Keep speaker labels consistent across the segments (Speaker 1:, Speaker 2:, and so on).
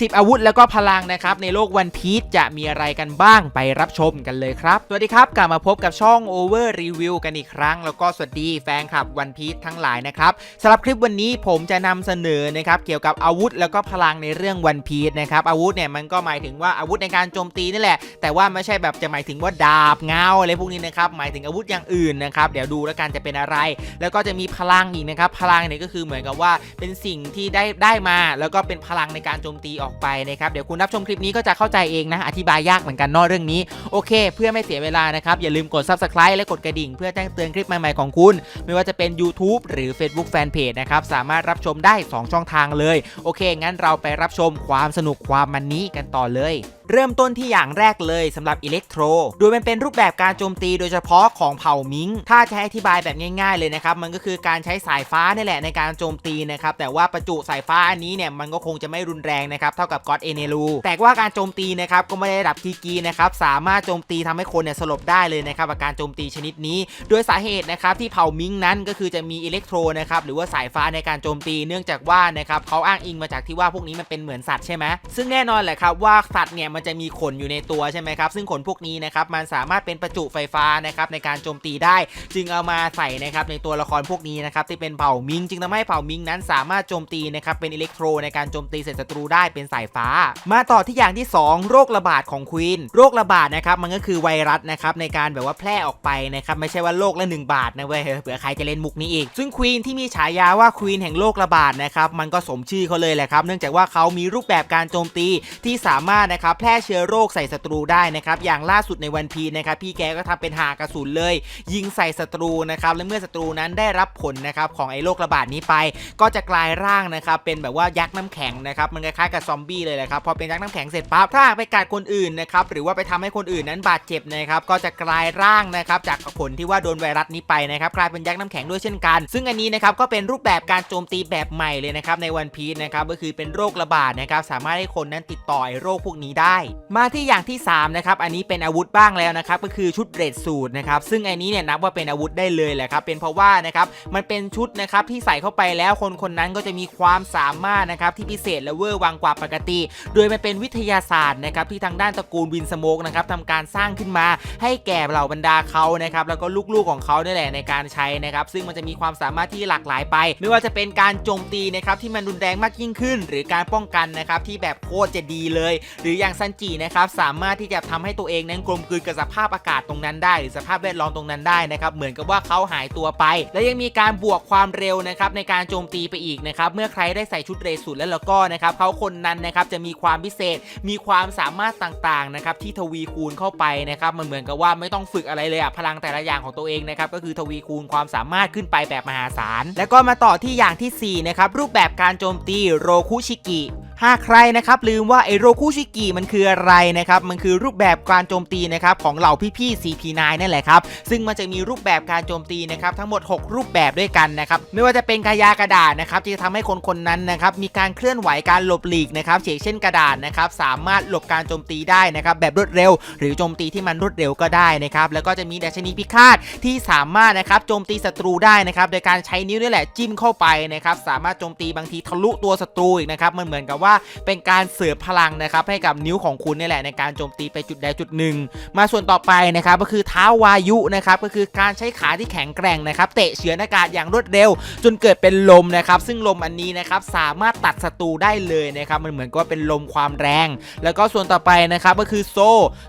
Speaker 1: 10 อาวุธแล้วก็พลังนะครับในโลกวันพีชจะมีอะไรกันบ้างไปรับชมกันเลยครับ สวัสดีครับกลับมาพบกับช่อง Over Review กันอีกครั้ง แล้วก็สวัสดีแฟนคลับวันพีชทั้งหลายนะครับสำหรับคลิปวันนี้ผมจะนำเสนอนะครับเกี่ยวกับอาวุธแล้วก็พลังในเรื่องวันพีชนะครับอาวุธเนี่ยมันก็หมายถึงว่าอาวุธในการโจมตีนี่แหละ แต่ว่าไม่ใช่แบบจะหมายถึงว่าดาบเงาอะไรพวกนี้นะครับหมายถึงอาวุธอย่างอื่นนะครับเดี๋ยวดูแล้วกันจะเป็นอะไร แล้วก็จะมีพลังอีกนะครับพลังเนี่ยก็คือเหมือนกับว่าเป็นสิ่งที่ได้ได้มา แล้วก็เป็นพลังในการโจมตีออกไปนะครับเดี๋ยวคุณรับชมคลิปนี้ก็จะเข้าใจเองนะอธิบายยากเหมือนกันนอกเรื่องนี้โอเค เพื่อไม่เสียเวลานะครับอย่าลืมกด subscribe และกดกระดิ่ง เพื่อแจ้งเตือนคลิปใหม่ๆของคุณ ไม่ว่าจะเป็น YouTube หรือ Facebook Fanpage นะครับสามารถรับชมได้ 2 ช่องทางเลย โอเค งั้นเราไปรับชมความสนุกความมันนี้กันต่อเลย เริ่มต้นที่อย่างแรกเลยสำหรับอิเล็กโทรโดยมันเป็นรูปแบบการโจมตีโดยเฉพาะของเผ่ามิงถ้าจะให้อธิบายแบบง่าย ๆเลยนะครับมันก็คือการใช้สายฟ้านี่แหละในการโจมตีนะครับแต่ว่าประจุสายฟ้าอันนี้เนี่ยมันก็คงจะไม่รุนแรงนะครับเท่ากับก็อดเอเนลูแต่ว่าการโจมตีนะครับก็ไม่ได้ดับทีกีนะครับสามารถโจมตีทำให้คนเนี่ยสลบได้เลยนะครับกับการโจมตีชนิดนี้ โดยสาเหตุนะครับที่เผ่ามิงนั้นก็คือจะมีอิเล็กโทรนะครับหรือว่าสายฟ้าในการโจมตีเนื่องจากว่านะครับเขาอ้างอิงมาจากที่ว่าพวกนี้มันเป็นเหมือนสัตว์ใช่ไหมซึ่งแน่นอนแหละครับว่าสัตว์เนี่ยมันจะมีขนอยู่ในตัวใช่ไหมครับซึ่งขนพวกนี้นะครับมันสามารถเป็นประจุไฟฟ้านะครับในการโจมตีได้ จึงเอามาใส่นะครับในตัวละครพวกนี้นะครับที่เป็นเผ่ามิง จึงทำให้เผ่ามิงนั้นสามารถโจมตีนะครับเป็นอิเล็กโทรในการโจมตีเสร็จศัตรูได้เป็นสายฟ้า มาต่อที่อย่างที่ 2 โรคระบาดของควีนโรคระบาดนะครับมันก็คือไวรัสนะครับในการแบบว่าแพร่ออกไปนะครับไม่ใช่ว่าโรคละ1บาทนะเว้ยเผื่อใครจะเล่นมุกนี้อีก ซึ่งควีนที่มีฉายาว่าควีนแห่งโรคระบาดนะครับมันก็สมชื่อเขาเลยแหละครับเนื่องจากว่าเขามีรูปแบบการโจมตีที่สามารถนะครับแพร่เชื้อโรคใส่ศัตรูได้นะครับอย่างล่าสุดในวันพีนะครับพี่แกก็ทำเป็นหากระสุนเลย ยิงใส่ศัตรูนะครับและเมื่อศัตรูนั้นได้รับผลนะครับของไอ้โรคระบาดนี้ไป ก็จะกลายร่างนะครับเป็นแบบว่ายักษ์น้ำแข็งนะครับมันคล้ายๆกับซอมบี้เลยแหละครับพอเป็นยักษ์น้ำแข็งเสร็จปั๊บถ้าไปกัดคนอื่นนะครับหรือว่าไปทำให้คนอื่นนั้นบาดเจ็บนะครับก็จะกลายร่างนะครับจากผลที่ว่าโดนไวรัสนี้ไปนะครับกลายเป็นยักษ์น้ำแข็งด้วยเช่นกัน ซึ่งอันนี้นะครับก็เป็นรูปแบบการโจมตีแบบใหม่เลยนะครับในวันพีชนะครับก็คือเป็นโรคระบาดนะครับสามารถให้คนนั้นติดต่อไอ้โรคพวกนี้ได้มาที่อย่างที่สามนะครับอันนี้เป็นอาวุธบ้างแล้วนะครับก็คือชุดเรดสูตรนะครับซึ่งอันนี้เนี่ยนับว่าเป็นอาวุธได้เลยแหละครับเป็นเพราะว่านะครับมันเป็นชุดนะครับที่ใส่เข้าไปแล้วคนคนนั้นก็จะมีความสามารถนะครับที่พิเศษและเวอร์วังกว่าปกติ โดยมันเป็นวิทยาศาสตร์นะครับที่ทางด้านตระกูลวินสโมกนะครับทำการสร้างขึ้นมาให้แก่เหล่าบรรดาเขานะครับแล้วก็ลูกๆของเขาเนี่ยแหละในการใช้นะครับซึ่งมันจะมีความสามารถที่หลากหลายไป ไม่ว่าจะเป็นการโจมตีนะครับที่มันรุนแรงมากยิ่งขึ้น หรือการป้องกันนะครับที่แบบโคตรจะดีเลย หรืออย่างซันจินะครับสามารถที่จะทำให้ตัวเองนั้นกลมกลืนกับสภาพอากาศตรงนั้นได้ หรือสภาพแวดล้อมตรงนั้นได้นะครับเหมือนกับว่าเขาหายตัวไป และยังมีการบวกความเร็วนะครับในการโจมตีไปอีกนะครับเมื่อใครได้ใส่ชุดเรสุดแล้วแล้วก็นะครับเขาคนนั้นนะครับจะมีความพิเศษมีความสามารถต่างๆนะครับที่ทวีคูณเข้าไปนะครับมันเหมือนกับว่าไม่ต้องฝึกอะไรเลยอะพลังแต่ละอย่างของตัวเองนะครับก็คือทวีคูณความสามารถขึ้นไปแบบมหาศาล แล้วก็มาต่อที่อย่างทีสี่4นะครับรูปแบบการโจมตีโรคุชิกิ หากใครนะครับลืมว่าไอโรคุชิกิมันคืออะไรนะครับมันคือรูปแบบการโจมตีนะครับของเหล่าพี่ๆ CP9 นั่นแหละครับซึ่งมันจะมีรูปแบบการโจมตีนะครับทั้งหมด 6 รูปแบบด้วยกันนะครับไม่ว่าจะเป็นกายากระดาษนะครับที่จะทำให้คนคนนั้นนะครับมีการเคลื่อนไหวการหลบหลีกนะครับเช่นกระดาษนะครับสามารถหลบการโจมตีได้นะครับแบบรวดเร็ว หรือโจมตีที่มันรวดเร็วก็ได้นะครับแล้วก็จะมีดัชนีพิฆาตที่สามารถนะครับโจมตีศัตรูได้นะครับโดยการใช้นิ้วนี่แหละจิ้มเข้าไปนะครับสามารถโจมตีบางทีทะลุตัวศัตรูอีกนะครับมันเหมือนกับว่าเป็นการเสริมพลังนะครับให้กับนิ้วของคุณนี่แหละในการโจมตีไปจุดใดจุดหนึ่ง มาส่วนต่อไปนะครับก็คือเท้าวายุนะครับก็คือการใช้ขาที่แข็งแกร่งนะครับเตะเฉือนอากาศอย่างรวดเร็ว จนเกิดเป็นลมนะครับซึ่งลมอันนี้นะครับสามารถตัดศัตรูได้เลยนะครับมันเหมือนกับว่าเป็นลมความแรง แล้วก็ส่วนต่อไปนะครับก็คือโซ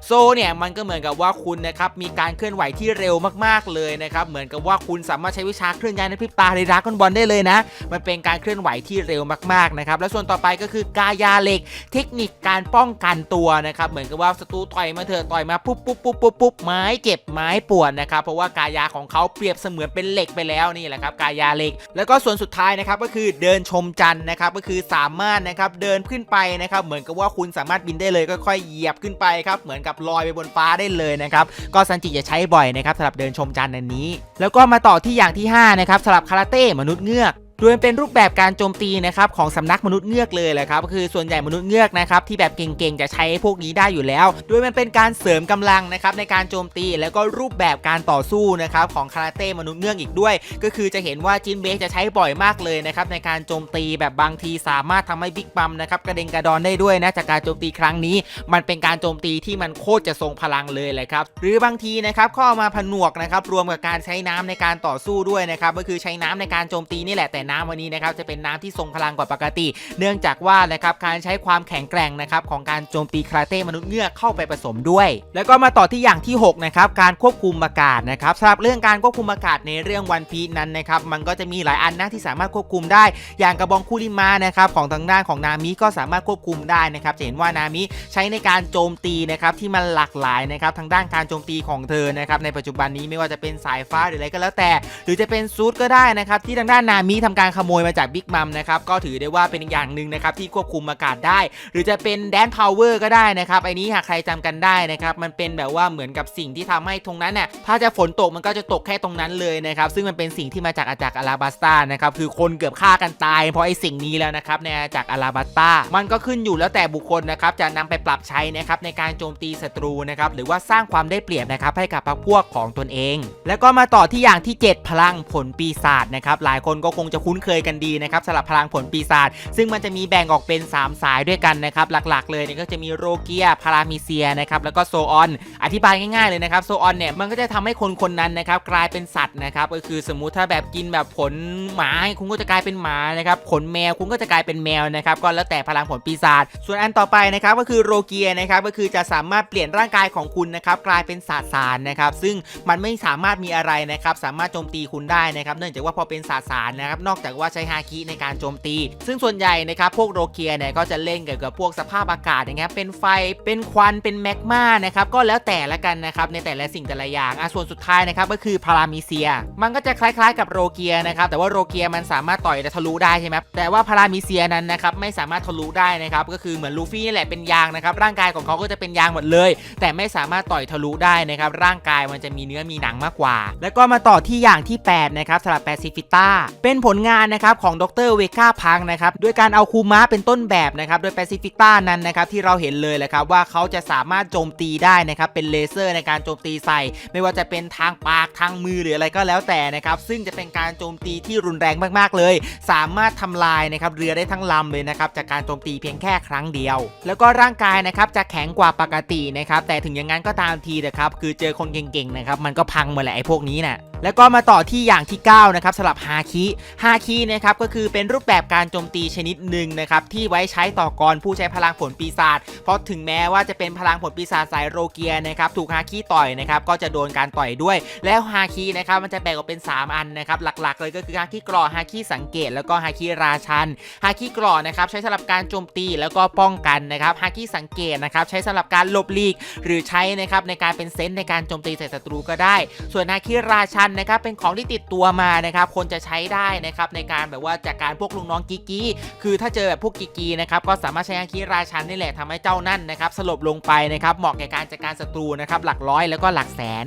Speaker 1: โซเนี่ยมันก็เหมือนกับว่าคุณนะครับมีการเคลื่อนไหวที่เร็วมากๆเลยนะครับเหมือนกับว่าคุณสามารถใช้วิชาเคลื่อนย้ายในพริบตาในราก้อนบอลได้เลยนะ มันเป็นการเคลื่อนไหวที่เร็วมากๆนะครับแล้วส่วนต่อไปก็คือกายาเหล็ก เทคนิคการป้องกันตัวนะครับเหมือนกับว่าศัตรูต่อยมาเถอะต่อยมาปุ๊บปุ๊บปุ๊บปุ๊บปุ๊บไม้เจ็บไม้ปวดนะครับเพราะว่ากายาของเขาเปรียบเสมือนเป็นเหล็กไปแล้วนี่แหละครับกายาเหล็ก แล้วก็ส่วนสุดท้ายนะครับก็คือเดินชมจันทร์นะครับก็คือสามารถนะครับเดินขึ้นไปนะครับเหมือนกับว่าคุณสามารถบินได้เลยค่อยๆเหยียบขึ้นไปครับเหมือนกับลอยไปบนฟ้าได้เลยนะครับก็ซันจิจะใช้บ่อยนะครับสำหรับเดินชมจันทร์อันนี้ แล้วก็มาต่อที่อย่างที่ห้านะครับสำหรับคาราเต้มนุษย์เงือก โดยเป็นรูปแบบการโจมตีนะครับของสำนักมนุษย์เงือกเลยแหละครับคือส่วนใหญ่มนุษย์เงือกนะครับที่แบบเก่งๆจะใช้พวกนี้ได้อยู่แล้ว โดยมันเป็นการเสริมกำลังนะครับในการโจมตีแล้วก็รูปแบบการต่อสู้นะครับของคาราเต้มนุษย์เงือกอีกด้วย ก็คือจะเห็นว่าจินเบกจะใช้บ่อยมากเลยนะครับในการโจมตีแบบบางทีสามารถทำให้บิ๊กบัมนะครับกระเด็นกระดอนได้ด้วยนะจากการโจมตีครั้งนี้ มันเป็นการโจมตีที่มันโคตรจะทรงพลังเลยแหละครับหรือบางทีนะครับก็เอมาผนวกนะครับรวมกับการใช้น้ำในการต่อสู้ด้วยนะครับก็คือใช้น้ำในการโจมตีนี่แหละแต่น้ำวันนี้นะครับจะเป็นน้ำที่ทรงพลังกว่าปกติ เนื่องจากว่านะครับการใช้ความแข็งแกร่งนะครับของการโจมตีคาราเต้มนุษย์เงือกเข้าไปผสมด้วย แล้วก็มาต่อที่อย่างที่6นะครับการควบคุมอากาศนะครับสำหรับเรื่องการควบคุมอากาศในเรื่องวันพีนั้นนะครับมันก็จะมีหลายอันนะที่สามารถควบคุมได้ อย่างกระบองคุริมานะครับของทางด้านของนามิก็สามารถควบคุมได้นะครับจะเห็นว่านามิใช้ในการโจมตีนะครับที่มันหลากหลายนะครับทางด้านการโจมตีของเธอนะครับในปัจจุบันนี้ไม่ว่าจะเป็นสายฟ้าหรืออะไรก็แล้วแต่ หรือจะเป็นซูดก็ได้นะครับที่ทางด้านนามิทำการขโมยมาจากบิ๊กมัมนะครับก็ถือได้ว่าเป็นอีกอย่างหนึ่งนะครับที่ควบคุมอากาศได้ หรือจะเป็นแดนพาวเวอร์ก็ได้นะครับไอ้นี้หากใครจำกันได้นะครับมันเป็นแบบว่าเหมือนกับสิ่งที่ทำให้ตรงนั้นเนี่ยถ้าจะฝนตกมันก็จะตกแค่ตรงนั้นเลยนะครับซึ่งมันเป็นสิ่งที่มาจากอาจากอาราบัสตานะครับคือคนเกือบฆ่ากันตาย เพราะไอ้สิ่งนี้แล้วนะครับในอาจากอาราบัสตามันก็ขึ้นอยู่แล้วแต่บุคคลนะครับจะนำไปปรับใช้นะครับในการโจมตีศัตรูนะครับหรือว่าสร้างความได้เปรียบนะครับให้กับพรรคพวกของตนเอง แล้วก็มาต่อที่อย่างที่ 7 พลังผลปีศาจนะครับหลายคนก็คงจะคุ้นเคยกันดีนะครับสำหรับพลังผลปีศาจซึ่งมันจะมีแบ่งออกเป็น 3 สายด้วยกันนะครับหลักๆ เลยเนี่ยก็จะมีโรเกียพารามิเซียนะครับแล้วก็โซออนอธิบายง่ายๆเลยนะครับโซออนเนี่ยมันก็จะทำให้คนคนนั้นนะครับกลายเป็นสัตว์นะครับก็คือสมมุติถ้าแบบกินแบบผลหมาคุณก็จะกลายเป็นหมานะครับผลแมวคุณก็จะกลายเป็นแมวนะครับก็แล้วแต่พลังผลปีศาจส่วนอันต่อไปนะครับก็คือโรเกียนะครับก็คือจะสามารถเปลี่ยนร่างกายของคุณนะครับกลายเป็นสสารนะครับซึ่งมันไม่สามารถมีอะไรนะครับสามารถโจมตีคุณได้นะครับ เนื่องจากว่าพอเป็นสสารนะครับนอกจากว่าใช้ฮาคิในการโจมตี ซึ่งส่วนใหญ่นะครับพวกโรเกียเนี่ยก็จะเล่นเกี่ยวกับพวกสภาพอากาศอย่างเงี้ยเป็นไฟเป็นควันเป็นแมกมานะครับก็แล้วแต่ละกันนะครับในแต่ละสิ่งแต่ละอย่างอะส่วนสุดท้ายนะครับก็คือพารามิเซีย มันก็จะคล้ายๆกับโรเกียนะครับแต่ว่าโรเกียมันสามารถต่อยและทะลุได้ใช่ไหมแต่ว่าพารามิเซียนั้นนะครับไม่สามารถทะลุได้นะครับก็คือเหมือนลูฟี่นี่แหละเป็นยางนะครับร่างกายของเขาก็จะเป็นยางหมดเลย แต่ไม่สามารถต่อยทะลุได้นะครับร่างกายมันจะมีเนื้อมีหนังมากกว่า แล้วก็มาต่อที่อย่างที่8นะครับสำหรับแปซิฟิต้าเป็นผลงานนะครับของดรเวก้าพังนะครับด้วยการเอาคูมาเป็นต้นแบบนะครับโดยแปซิฟิกต้านั้นนะครับที่เราเห็นเลยแหละครับว่าเขาจะสามารถโจมตีได้นะครับเป็นเลเซอร์ในการโจมตีใส่ ไม่ว่าจะเป็นทางปากทางมือหรืออะไรก็แล้วแต่นะครับซึ่งจะเป็นการโจมตีที่รุนแรงมากๆเลย สามารถทำลายนะครับเรือได้ทั้งลำเลยนะครับจากการโจมตีเพียงแค่ครั้งเดียว แล้วก็ร่างกายนะครับจะแข็งกว่าปกตินะครับแต่ถึงอย่างนั้นก็ตามทีนะครับคือเจอคนเก่งๆนะครับมันก็พังหมดแหละไอ้พวกนี้น่ะแล้วก็มาต่อที่อย่างที่ 9 นะครับสำหรับฮาคิฮาคินะครับก็คือเป็นรูปแบบการโจมตีชนิดหนึ่งนะครับที่ไว้ใช้ต่อกรผู้ใช้พลังผลปีศาจเพราะถึงแม้ว่าจะเป็นพลังผลปีศาจสายโรเกียนะครับถูกฮาคิต่อยนะครับก็จะโดนการต่อยด้วย แล้วฮาคินะครับมันจะแบ่งออกเป็น 3 อันนะครับหลักๆ เลยก็คือฮาคิกรอฮาคิสังเกต แล้วก็ฮาคิราชันฮาคิกรอนะครับใช้สำหรับการโจมตีแล้วก็ป้องกันนะครับฮาคิสังเกตนะครับใช้สำหรับการหลบหลีก หรือใช้นะครับในการเป็นเซนส์ในการโจมตีใส่ศัตรูก็ได้ ส่วนฮาคิราชันนะครับเป็นของที่ติดตัวมานะครับคนจะใช้ได้นะครับในการแบบว่าจากการพวกลุงน้องกิกกี้คือถ้าเจอแบบพวกกิกกี้นะครับก็สามารถใช้อาคีราชันนี่แหละทำให้เจ้านั่นนะครับสลบลงไปนะครับเหมาะแก่การจัดการศัตรูนะครับหลักร้อยแล้วก็หลักแสน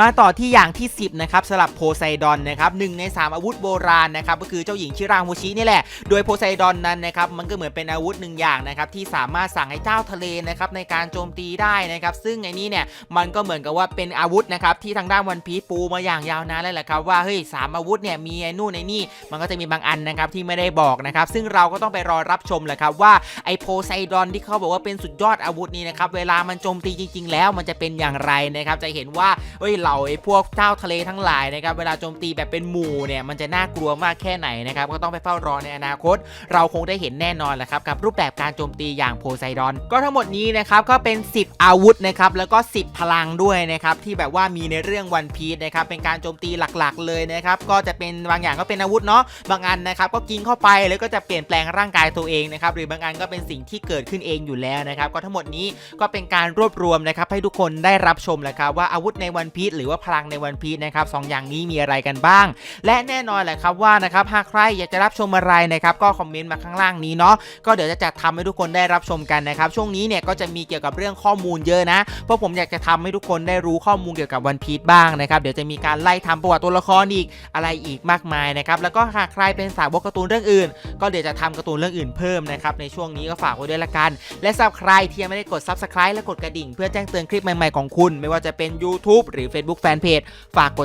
Speaker 1: มาต่อที่อย่างที่ 10นะครับสำหรับโพไซดอนนะครับหนึ่งใน 3 อาวุธโบราณนะครับก็คือเจ้าหญิงชิรามูชินี่แหละ โดยโพไซดอนนั้นนะครับมันก็เหมือนเป็นอาวุธหนึ่งอย่างนะครับที่สามารถสั่งให้เจ้าทะเลนะครับในการโจมตีได้นะครับซึ่งไอ้นี้เนี่ยมันก็เหมือนกับว่าเป็นอาวุธนะครับที่ทางด้านวันพีปูมาอย่างยาวนานเลยแหละครับว่าเฮ้ยสามอาวุธเนี่ยมีไอ้นู่นไอ้นี่มันก็จะมีบางอันนะครับที่ไม่ได้บอกนะครับซึ่งเราก็ต้องไปรอรับชมแหละครับว่าไอโพไซดอนที่เขาบอกว่าเป็นสุดยอดอาวุธนี้นะครับเวลามันโจมตีจริง ๆ แล้วมันจะเป็นอย่างไรนะครับจะเห็นว่าเฮ้ยเหล่าไอพวกเจ้าทะเลทั้งหลายนะครับเวลาโจมตีแบบเป็นหมู่เนี่ยมันจะน่ากลัวมากแค่ไหนนะครับก็ต้องไปเฝ้ารอในอนาคต เราคงได้เห็นแน่นอนแหละครับกับรูปแบบการโจมตีอย่างโพไซดอน ก็ทั้งหมดนี้นะครับก็เป็น 10 อาวุธนะครับแล้วก็ 10 พลังด้วยนะครับที่แบบว่ามีในเรื่องวันพีชนะครับเป็นการโจมตีหลักๆ เลยนะครับก็จะเป็นบางอย่างก็เป็นอาวุธเนาะบางอันนะครับก็กินเข้าไปแล้วก็จะเปลี่ยนแปลงร่างกายตัวเองนะครับหรือบางอันก็เป็นสิ่งที่เกิดขึ้นเองอยู่แล้วนะครับก็ทั้งหมดนี้ก็เป็นการรวบรวมนะครับให้ทุกคนได้รับชมแหละครับว่าอาวุธในวันพี e หรือว่าพลังในวันพี e นะครับสองอย่างนี้มีอะไรกันบ้าง และแน่นอนแหละครับว่านะครับหากใครอยากจะรับชมอะไรนะครับก็คอมเมนต์มาข้างล่างนี้เนาะก็เดี๋ยวจะจัดทำให้ทุกคนได้รับชมกันนะครับช่วงนี้เนี่ยก็จะมีเกี่ยวกับเรื่องข้อมูลเยอะนะเพราะผมอยากจะทำให้ทุกคนได้รู้ข้อมูลเกี่ยวกับวันพี e บ้างนะครับเดี๋ยวจะมีการไล่ทำประวัติตัวละครอีกอะไรอีกมากมายนะครับแล้วก็หากใครเป็นสาวกการ์ตูนเรื่องอื่น ก็เดี๋ยวจะทำการ์ตูนเรื่องอื่นเพิ่มนะครับในช่วงนี้ก็ฝากไว้ด้วยละกัน และสำหรับใครที่ยังไม่ได้กด subscribe และกดกระดิ่ง เพื่อแจ้งเตือนคลิปใหม่ๆของคุณ ไม่ว่าจะเป็น YouTube หรือ Facebook Fanpage ฝากกด